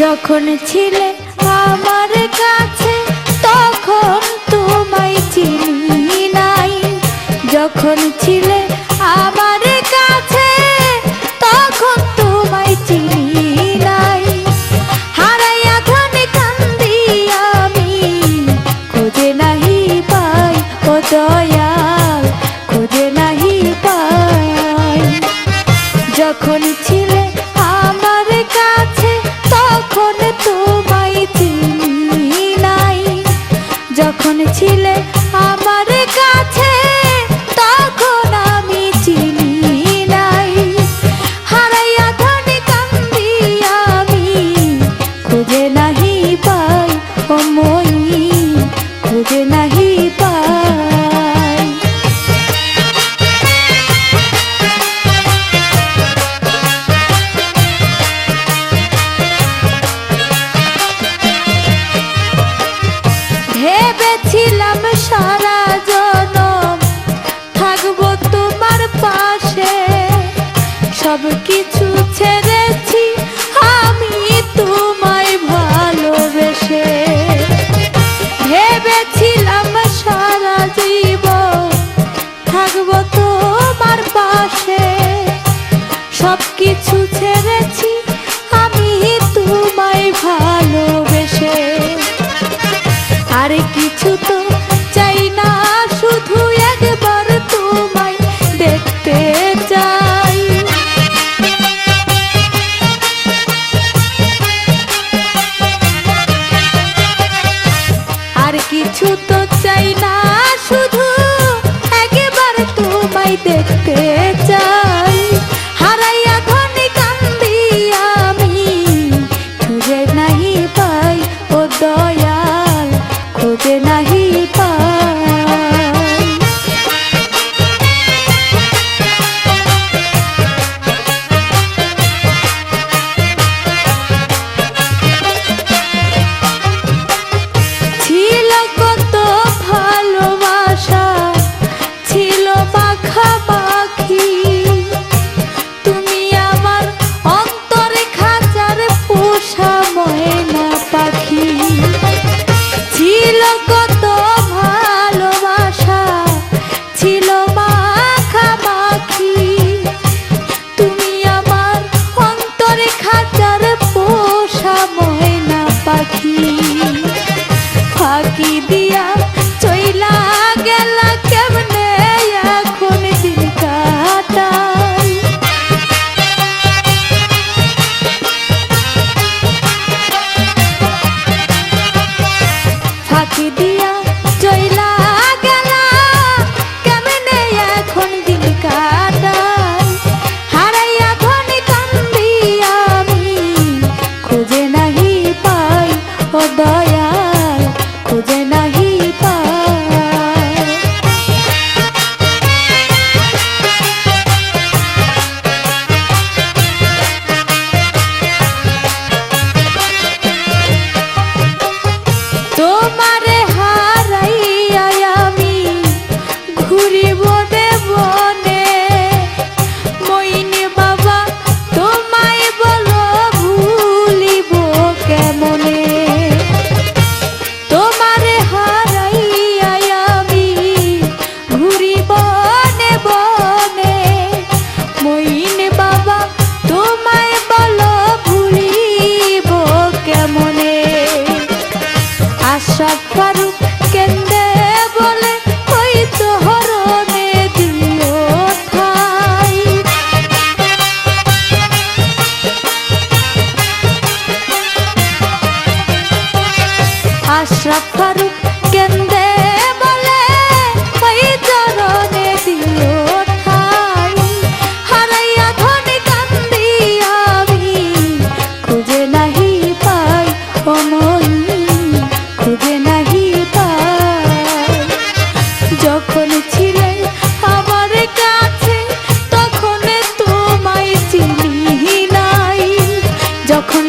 যখন ছিলে আমার কাছে, তখন তোমায় চিনি নাই। যখন ছিলে আমার কাছে, তখন তোমায় চিনি নাই। হারাইয়া ধনে কান্দি আমি, খুঁজে নাহি পাই ও দয়াল, খুঁজে নাহি পাই। যখন সব কিছু ছেড়েছি, আমি তোমায় ভালোবেসে। ভেবেছিলাম সারা জীব থাকব তোমার পাশে। সব কিছু ছেড়েছি, আমি তোমায় ভালোবেসে। আরে কিছু তো take oye shop for খুঁজে নাহি যখন ছিলে আমার কাছে তখন তোমায় চিনি নাই। যখন